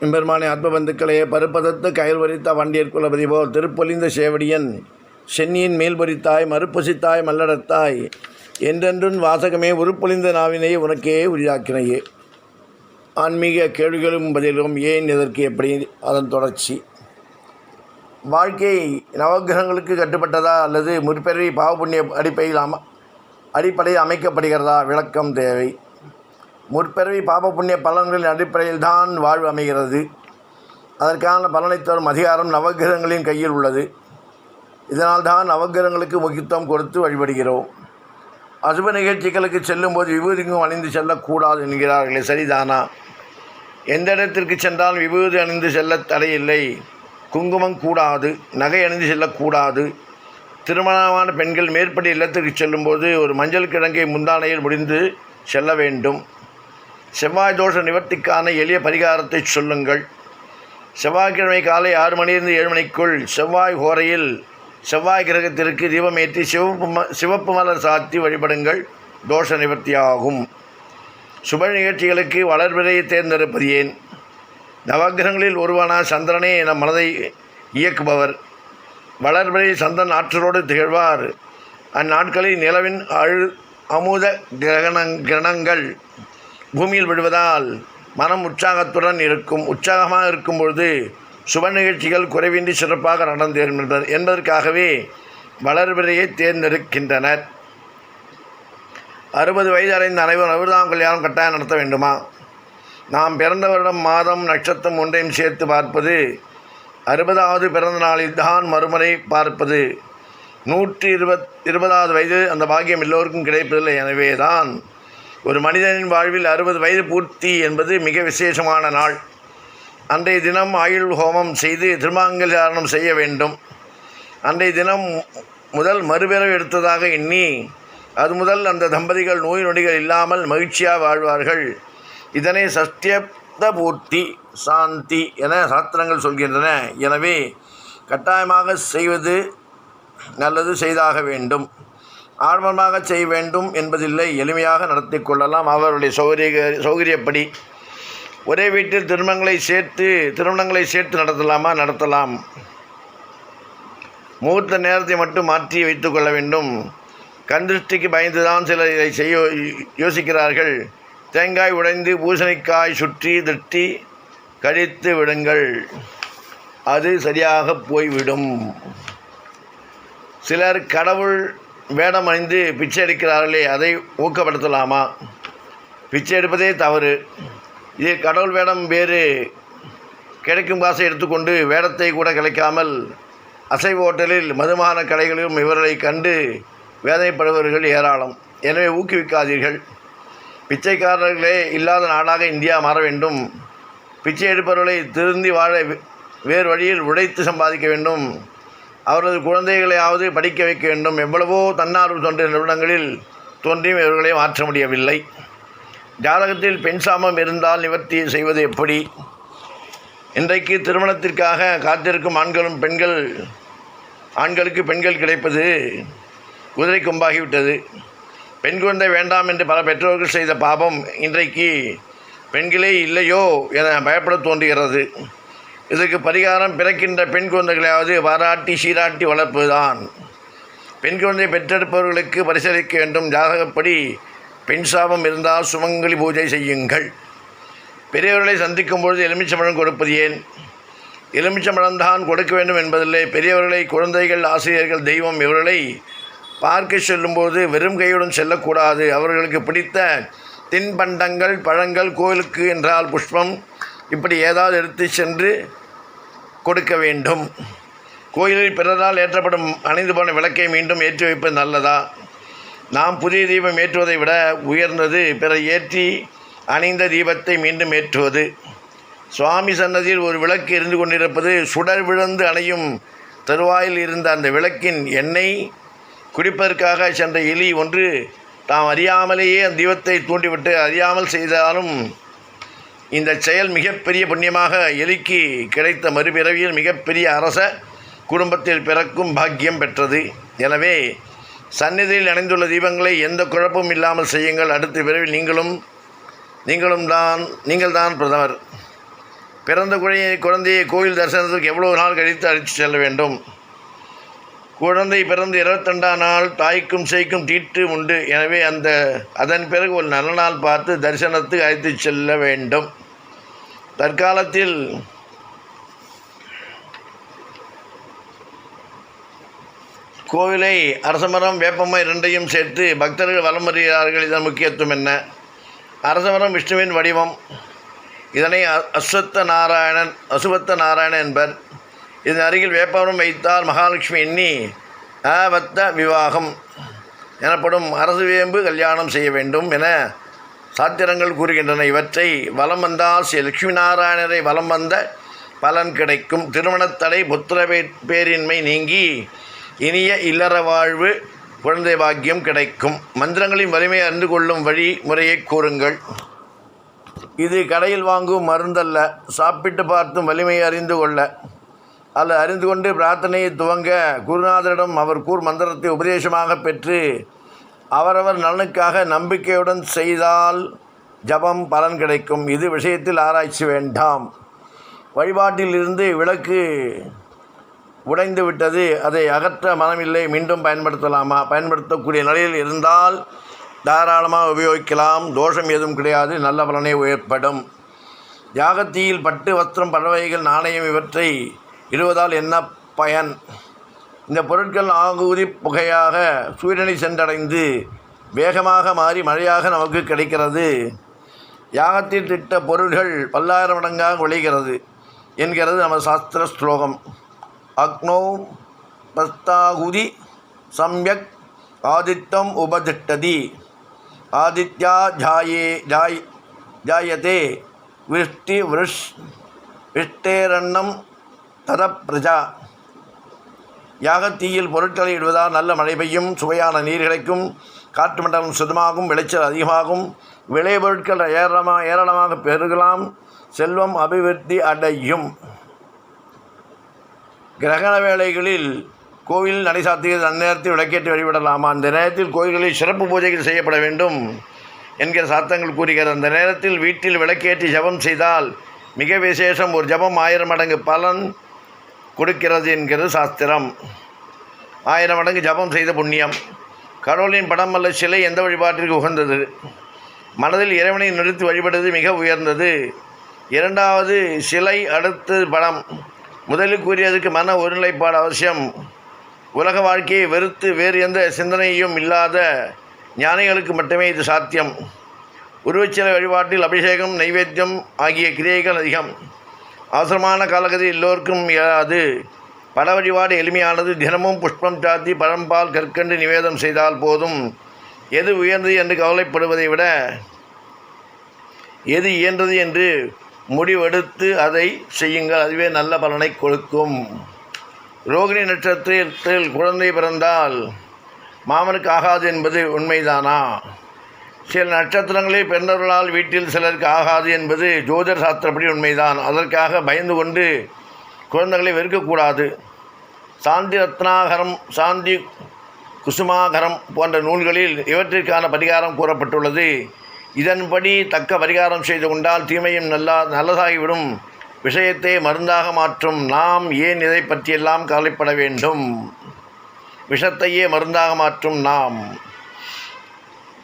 எம்பெருமானே ஆத்மபந்துக்களையே பருப்பதத்து கயல் வரித்த வண்டியர் குலபதி போல் திருப்பொலிந்த சேவடியன் சென்னியின் மேல் பொறித்தாய் மறுப்பொசித்தாய் மல்லடத்தாய் என்றென்றும் வாசகமே உருப்பொலிந்த நாவினை உனக்கே உரிதாக்கினையே ஆன்மீக கேள்விகளும் பதிலும் ஏன் எதற்கு எப்படி அதன் தொடர்ச்சி? வாழ்க்கை நவகிரகங்களுக்கு கட்டுப்பட்டதா அல்லது முற்பிறவி பாவபுண்ணிய அடிப்படையில் அம அடிப்படையில் அமைக்கப்படுகிறதா? விளக்கம் தேவை. முற்பிறவி பாப புண்ணிய பலன்களின் அடிப்படையில் தான் வாழ்வு அமைகிறது. அதற்கான பலனை தரும் அதிகாரம் நவகிரகங்களின் கையில் உள்ளது. இதனால் தான் நவகிரகங்களுக்கு முக்கியத்துவம் கொடுத்து வழிபடுகிறோம். அசுப நிகழ்ச்சிகளுக்கு செல்லும்போது விபூதிக்கும் அணிந்து செல்லக்கூடாது என்கிறார்களே சரிதானா? எந்த இடத்திற்கு சென்றாலும் விபூதி அணிந்து செல்ல தடையில்லை. குங்குமம் கூடாது நகை அணிந்து செல்லக்கூடாது. திருமணமான பெண்கள் மேற்படி இல்லத்திற்கு செல்லும்போது ஒரு மஞ்சள் கிழங்கை முந்தானையில் முடிந்து செல்ல வேண்டும். செவ்வாய் தோஷ நிவர்த்திக்கான எளிய பரிகாரத்தை சொல்லுங்கள். செவ்வாய்க்கிழமை காலை ஆறு மணியிலிருந்து ஏழு மணிக்குள் செவ்வாய் ஹோரையில் செவ்வாய் கிரகத்திற்கு தீபம் ஏற்றி சிவப்பு ம சிவப்பு மலர் சாத்தி வழிபடுங்கள். தோஷ நிவர்த்தியாகும். சுப நிகழ்ச்சிகளுக்கு வளர்பிறையை தேர்ந்தெடுப்பது ஏன் நவகிரகங்களில் ஒருவனா சந்திரனே என மனதை இயக்குபவர். வளர்பிறை சந்திரன் ஆற்றலோடு திகழ்வார். அந்நாட்களில் நிலவின் அழு அமுத கிரகணங் கிரணங்கள் பூமியில் விடுவதால் மனம் உற்சாகத்துடன் இருக்கும் உற்சாகமாக இருக்கும் பொழுது சுப நிகழ்ச்சிகள் குறைவின்றி சிறப்பாக நடந்தேறும் என்பது என்பதற்காகவே வளர்பிறையை தேர்ந்தெடுக்கின்றனர். அறுபது வயது அடைந்த அனைவரும் அறுபதாம் கல்யாணம் கட்டாயம் நடத்த வேண்டுமா? நாம் பிறந்த வருடம் மாதம் நட்சத்திரம் ஒன்றையும் சேர்த்து பார்ப்பது அறுபதாவது பிறந்த நாளில் தான் மறுமுறை பார்ப்பது. நூற்றி இருபத் இருபதாவது வயது அந்த பாக்கியம் எல்லோருக்கும் கிடைப்பதில்லை. எனவே தான் ஒரு மனிதனின் வாழ்வில் அறுபது வயது பூர்த்தி என்பது மிக விசேஷமான நாள். அன்றைய தினம் ஆயுள் ஹோமம் செய்து திருமாங்கல்யாரணம் செய்ய வேண்டும். அன்றைய தினம் முதல் மறுபிறவு எடுத்ததாக எண்ணி அது முதல் அந்த தம்பதிகள் நோய் நொடிகள் இல்லாமல் மகிழ்ச்சியாக வாழ்வார்கள். இதனை சத்தியப்த பூர்த்தி சாந்தி என சாத்திரங்கள் சொல்கின்றன. எனவே கட்டாயமாக செய்வது நல்லது செய்தாக வேண்டும். ஆர்வமாக செய்ய வேண்டும் என்பதில்லை. எளிமையாக நடத்தி கொள்ளலாம். அவருடைய சௌகரிய சௌகரியப்படி ஒரே வீட்டில் திருமணங்களை சேர்த்து திருமணங்களை சேர்த்து நடத்தலாமா? நடத்தலாம். முகூர்த்த நேரத்தை மட்டும் மாற்றி வைத்து கொள்ள வேண்டும். கந்திருஷ்டிக்கு பயந்து தான் சிலர் இதை செய்ய யோசிக்கிறார்கள். தேங்காய் உடைந்து பூசணிக்காய் சுற்றி திட்டி கழித்து விடுங்கள். அது சரியாக போய்விடும். சிலர் கடவுள் வேடம் அணிந்து பிச்சை எடுக்கிறார்களே அதை ஊக்கப்படுத்தலாமா? பிச்சை எடுப்பதே தவறு. இது கடவுள் வேடம் வேறு கிடைக்கும் காசை எடுத்துக்கொண்டு வேடத்தை கூட கிடைக்காமல் அசைவ ஹோட்டலில் மதுமான கடைகளிலும் இவர்களை கண்டு வேதனைப்படுபவர்கள் ஏராளம். எனவே ஊக்குவிக்காதீர்கள். பிச்சைக்காரர்களே இல்லாத நாடாக இந்தியா மாற வேண்டும். பிச்சை எடுப்பவர்களை திருந்தி வாழ வேறு வழியில் உழைத்து சம்பாதிக்க வேண்டும். அவரது குழந்தைகளையாவது படிக்க வைக்க வேண்டும். எவ்வளவோ தன்னார்வ தொண்டு நிறுவனங்களில் தோன்றியும் இவர்களை மாற்ற முடியவில்லை. ஜாதகத்தில் பெண் சாமம் இருந்தால் நிவர்த்தி செய்வது எப்படி? இன்றைக்கு திருமணத்திற்காக காத்திருக்கும் ஆண்களும் பெண்கள் ஆண்களுக்கு பெண்கள் கிடைப்பது குதிரை கொம்பாகிவிட்டது. பெண் குழந்தை வேண்டாம் என்று பல பெற்றோர்கள் செய்த பாபம் இன்றைக்கு பெண்களே இல்லையோ என பயப்பட தோன்றுகிறது. இதற்கு பரிகாரம் பிறக்கின்ற பெண் குழந்தைகளையாவது பாராட்டி சீராட்டி வளர்ப்புதான் பெண் குழந்தை பெற்றெடுப்பவர்களுக்கு பரிசீலிக்க வேண்டும். ஜாதகப்படி பெண் சாபம் இருந்தால் சுமங்கலி பூஜை செய்யுங்கள். பெரியவர்களை சந்திக்கும் பொழுது எலுமிச்சம்பழம் கொடுப்பது ஏன்? எலுமிச்சம்பழம் தான் கொடுக்க வேண்டும் என்பதில்லை. பெரியவர்களை குழந்தைகள் ஆசிரியர்கள் தெய்வம் இவர்களை பார்க்க செல்லும்போது வெறும் கையுடன் செல்லக்கூடாது. அவர்களுக்கு பிடித்த தின்பண்டங்கள் பழங்கள் கோயிலுக்கு என்றால் புஷ்பம் இப்படி ஏதாவது எடுத்து சென்று கொடுக்க வேண்டும். கோயிலில் பிறரால் ஏற்றப்படும் அணிந்து போன விளக்கை மீண்டும் ஏற்றி வைப்பது நல்லதா? நாம் புதிய தீபம் ஏற்றுவதை விட உயர்ந்தது பிறர் ஏற்றி அணிந்த தீபத்தை மீண்டும் ஏற்றுவது. சுவாமி சன்னதியில் ஒரு விளக்கு இருந்து கொண்டிருப்பது சுடர் விழுந்து அணையும் தருவாயில் இருந்த அந்த விளக்கின் எண்ணெய். குடிப்பதற்காக சென்ற எலி ஒன்று தாம் அறியாமலேயே அந்த தீபத்தை தூண்டிவிட்டு அறியாமல் செய்தாலும் இந்த செயல் மிகப்பெரிய புண்ணியமாக எலிக்கு கிடைத்த மறுபிறவியில் மிகப்பெரிய அரச குடும்பத்தில் பிறக்கும் பாக்கியம் பெற்றது. எனவே சந்நிதியில் அணைந்துள்ள தீபங்களை எந்த குழப்பமும் இல்லாமல் செய்யுங்கள். அடுத்த விரைவில் நீங்களும் நீங்களும் தான் நீங்கள் தான் பிரதமர். பிறந்த குழந்தையை குழந்தையை கோயில் தரிசனத்துக்கு எவ்வளோ நாள் கழித்து அழைத்து செல்ல வேண்டும்? குழந்தை பிறந்து இருபத்தெண்டாம் நாள் தாய்க்கும் சேய்க்கும் தீட்டு உண்டு. எனவே அந்த அதன் பிறகு ஒரு நல்ல நாள் பார்த்து தரிசனத்துக்கு அழைத்து செல்ல வேண்டும். தற்காலத்தில் கோவிலை அரசமரம் வேப்பமரம் இரண்டையும் சேர்த்து பக்தர்கள் வலம் வருகிறார்கள். இதன் முக்கியத்துவம் என்ன? அரசமரம் விஷ்ணுவின் வடிவம். இதனை அஸ்வத்த நாராயணன் அசுவத்த நாராயணன் என்பர். இதன் அருகில் வேப்பமரம் வைத்தால் மகாலட்சுமி எண்ணி ஆபத்த விவாகம் எனப்படும் அரசு வேம்பு கல்யாணம் செய்ய வேண்டும் என சாத்திரங்கள் கூறுகின்றன. இவற்றை வலம் வந்தால் ஸ்ரீ லட்சுமி நாராயணரை வலம் வந்த பலன் கிடைக்கும். திருமணத்தடை புத்திர பேரின்மை நீங்கி இனிய இல்லற வாழ்வு குழந்தை பாக்கியம் கிடைக்கும். மந்திரங்களின் வலிமையை அறிந்து கொள்ளும் வழிமுறையை கூறுங்கள். இது கடையில் வாங்கும் மருந்தல்ல சாப்பிட்டு பார்த்தும் வலிமையை அறிந்து கொள்ள. அல்ல அறிந்து கொண்டு பிரார்த்தனையை துவங்க குருநாதரிடம் அவர் கூர் மந்திரத்தை உபதேசமாக பெற்று அவரவர் நலனுக்காக நம்பிக்கையுடன் செய்தால் ஜபம் பலன் கிடைக்கும். இது விஷயத்தில் ஆராய்ச்சி வேண்டாம். வழிபாட்டில் இருந்து விளக்கு உடைந்து விட்டது. அதை அகற்ற மனமில்லை. மீண்டும் பயன்படுத்தலாமா? பயன்படுத்தக்கூடிய நிலையில் இருந்தால் தாராளமாக உபயோகிக்கலாம். தோஷம் எதுவும் கிடையாது. நல்ல பலனை ஏற்படும். யாகத்தீயில் பட்டு வஸ்திரம் பறவைகள் நாணயம் இவற்றை இடுவதால் என்ன பயன்? இந்த பொருட்கள் ஆகுதி புகையாக சூரியனை சென்றடைந்து வேகமாக மாறி மழையாக நமக்கு கிடைக்கிறது. யாகத்தில் திட்ட பொருள்கள் பல்லாயிரம் மடங்காக விளைகிறது என்கிறது நம்ம சாஸ்திர ஸ்லோகம். அக்னோ பஸ்தாகுதி சம்யக் ஆதித்தம் உபதிட்டதி ஆதித்யா ஜாயே ஜாய் ஜாயதே விஷ்டி விருஷ் விஷ்டேரண்ணம் தத பிரஜா. யாகத்தீயில் பொருட்களை இடுவதால் நல்ல மழை பெய்யும் சுவையான நீர் கிடைக்கும் காற்று மண்டலம் சுத்தமாகும் விளைச்சல் அதிகமாகும் விளைபொருட்கள் ஏராளமாக ஏராளமாக பெருகலாம் செல்வம் அபிவிருத்தி அடையும். கிரகண வேளைகளில் கோவில் நடை சாத்தியது அந்நேரத்தில் விளக்கேற்றி வழிபடலாமா? அந்த நேரத்தில் கோயில்களில் சிறப்பு பூஜைகள் செய்யப்பட வேண்டும் என்கிற சாத்தங்கள் கூறுகிறது. அந்த நேரத்தில் வீட்டில் விளக்கேற்றி ஜெபம் செய்தால் மிக விசேஷம். ஒரு ஜெபம் ஆயிரம் மடங்கு பலன். கொடுக்கிறது என்கிறது சாஸ்திரம். ஆயிரம் மடங்கு ஜபம் செய்த புண்ணியம். கடவுளின் படம் அல்ல சிலை எந்த வழிபாட்டிற்கு உகந்தது? மனதில் இறைவனை நிறுத்தி வழிபடுவது மிக உயர்ந்தது. இரண்டாவது சிலை அடுத்து படம். முதலில் கூறியதுக்கு மன ஒருநிலைப்பாடு அவசியம். உலக வாழ்க்கையை வெறுத்து வேறு எந்த சிந்தனையும் இல்லாத ஞானிகளுக்கு மட்டுமே இது சாத்தியம். உருவச்சிலை வழிபாட்டில் அபிஷேகம் நைவேத்தியம் ஆகிய கிரியைகள் அதிகம். அவசரமான காலகதி எல்லோருக்கும் இயலாது பல வழிபாடு எளிமையானது. தினமும் புஷ்பம் சாத்தி பழம்பால் கற்கண்டு நிவேதம் செய்தால் போதும். எது உயர்ந்தது என்று கவலைப்படுவதை விட எது இயன்றது என்று முடிவெடுத்து அதை செய்யுங்கள். அதுவே நல்ல பலனை கொடுக்கும். ரோகிணி நட்சத்திரத்தில் குழந்தை பிறந்தால் மாமனுக்கு ஆகாது என்பது உண்மைதானா? சில நட்சத்திரங்களே பிறந்தவர்களால் வீட்டில் சிலருக்கு ஆகாது என்பது ஜோதிட சாஸ்திரப்படி உண்மைதான். அதற்காக பயந்து கொண்டு குழந்தைகளை வெறுக்கக்கூடாது. சாந்தி ரத்னாகரம் சாந்தி குசுமாகரம் போன்ற நூல்களில் இவற்றிற்கான பரிகாரம் கூறப்பட்டுள்ளது. இதன்படி தக்க பரிகாரம் செய்து கொண்டால் தீமையும் நல்லா நல்லதாகிவிடும். விஷயத்தை மருந்தாக மாற்றும். நாம் ஏன் இதை பற்றியெல்லாம் கவலைப்பட வேண்டும்? விஷத்தையே மருந்தாக மாற்றும் நாம்.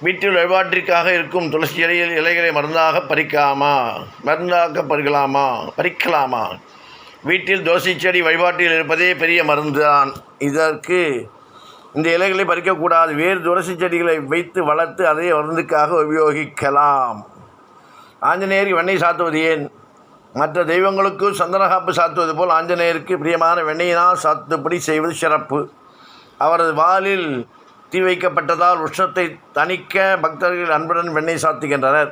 வீட்டில் வழிபாட்டிற்காக இருக்கும் துளசி இலையில் இலைகளை மருந்தாக பறிக்காமா? மருந்தாக பறிக்கலாமா? பறிக்கலாமா? வீட்டில் துளசி செடி வழிபாட்டில் இருப்பதே பெரிய மருந்து தான் இதற்கு இந்த இலைகளை பறிக்கக்கூடாது. வேறு துளசி செடிகளை வைத்து வளர்த்து அதை மருந்துக்காக உபயோகிக்கலாம். ஆஞ்சநேயருக்கு வெண்ணெய் சாத்துவது ஏன்? மற்ற தெய்வங்களுக்கு சந்தனகாப்பு சாத்துவது போல் ஆஞ்சநேயருக்கு பிரியமான வெண்ணெயினால் சாத்துப்படி செய்வது சிறப்பு. அவரது வாலில் தீ வைக்கப்பட்டதால் உஷ்ணத்தை தணிக்க பக்தர்கள் அன்புடன் வெண்ணெய் சாத்துகின்றனர்.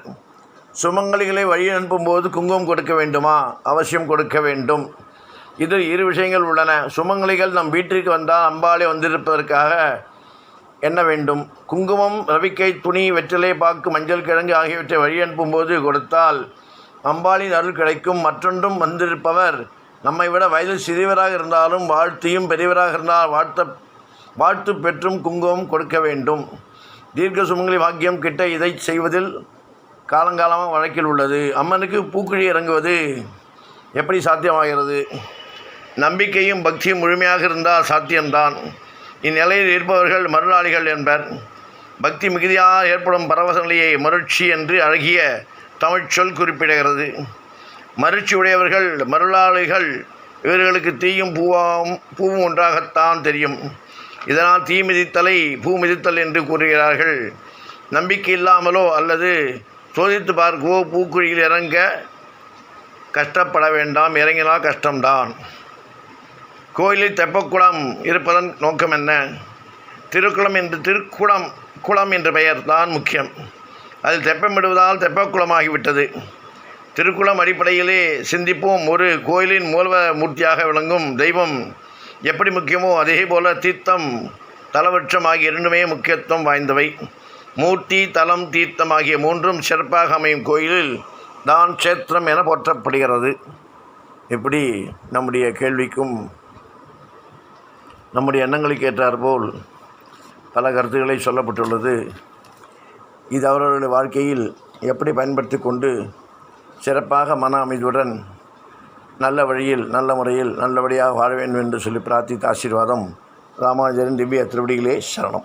சுமங்கலிகளை வழி அனுப்பும்போது குங்குமம் கொடுக்க வேண்டுமா? அவசியம் கொடுக்க வேண்டும். இதில் இரு விஷயங்கள் உள்ளன. சுமங்கலிகள் நம் வீட்டிற்கு வந்தால் அம்பாலே வந்திருப்பதற்காக என்ன வேண்டும்? குங்குமம் ரவிக்கை துணி வெற்றிலை பாக்கு மஞ்சள் கிழங்கு ஆகியவற்றை வழி அனுப்பும்போது கொடுத்தால் அம்பாளின் அருள் கிடைக்கும். மற்றொன்றும் வந்திருப்பவர் நம்மை விட வயதில் சிறியவராக இருந்தாலும் வாழ்த்தியும் பெரியவராக இருந்தால் வாழ்த்த வாழ்த்து பெற்றும் குங்குமம் கொடுக்க வேண்டும். தீர்க்க சுமங்கலி வாக்கியம் கிட்ட இதை செய்வதில் காலங்காலமாக வழக்கில் உள்ளது. அம்மனுக்கு பூக்குழி இறங்குவது எப்படி சாத்தியமாகிறது? நம்பிக்கையும் பக்தியும் முழுமையாக இருந்தால் சாத்தியம்தான். இந்நிலையில் இருப்பவர்கள் மருளாளிகள் என்பர். பக்தி மிகுதியாக ஏற்படும் பரவச நிலையை மருட்சி என்று அழகிய தமிழ்ச்சொல் குறிப்பிடுகிறது. மருட்சி உடையவர்கள் மருளாளிகள் இவர்களுக்கு தீயும் பூவாகவும் பூவும் ஒன்றாகத்தான் தெரியும். இதனால் தீ மிதித்தலை பூ மிதித்தல் என்று கூறுகிறார்கள். நம்பிக்கை இல்லாமலோ அல்லது சோதித்து பார்க்கவோ பூக்குழியில் இறங்க கஷ்டப்பட வேண்டாம் இறங்கினால் கஷ்டம்தான். கோயிலில் தெப்பக்குளம் இருப்பதன் நோக்கம் என்ன? திருக்குளம் என்று திருக்குளம் குளம் என்ற பெயர் தான் முக்கியம். அதில் தெப்பமிடுவதால் தெப்பக்குளமாகிவிட்டது. திருக்குளம் அடிப்படையிலே சிந்திப்போம். ஒரு கோயிலின் மூலவ மூர்த்தியாக விளங்கும் தெய்வம் எப்படி முக்கியமோ அதே போல் தீர்த்தம் தலவற்றம் ஆகிய இரண்டுமே முக்கியத்துவம் வாய்ந்தவை. மூர்த்தி தலம் தீர்த்தம் ஆகிய மூன்றும் சிறப்பாக அமையும் கோயிலில் தான் க்ஷேத்திரம் என போற்றப்படுகிறது. இப்படி நம்முடைய கேள்விக்கும் நம்முடைய எண்ணங்களுக்கு ஏற்றாற்போல் பல கருத்துக்களை சொல்லப்பட்டுள்ளது. இது அவர்களுடைய வாழ்க்கையில் எப்படி பயன்படுத்தி கொண்டு சிறப்பாக மன அமைதியுடன் நல்ல வழியில் நல்ல முறையில் நல்லபடியாக வாழ வேண்டும் என்று சொல்லி பிரார்த்தித்த ஆசீர்வாதம் ராமானுஜரின் திவ்ய திருவடிகளே சரணம்.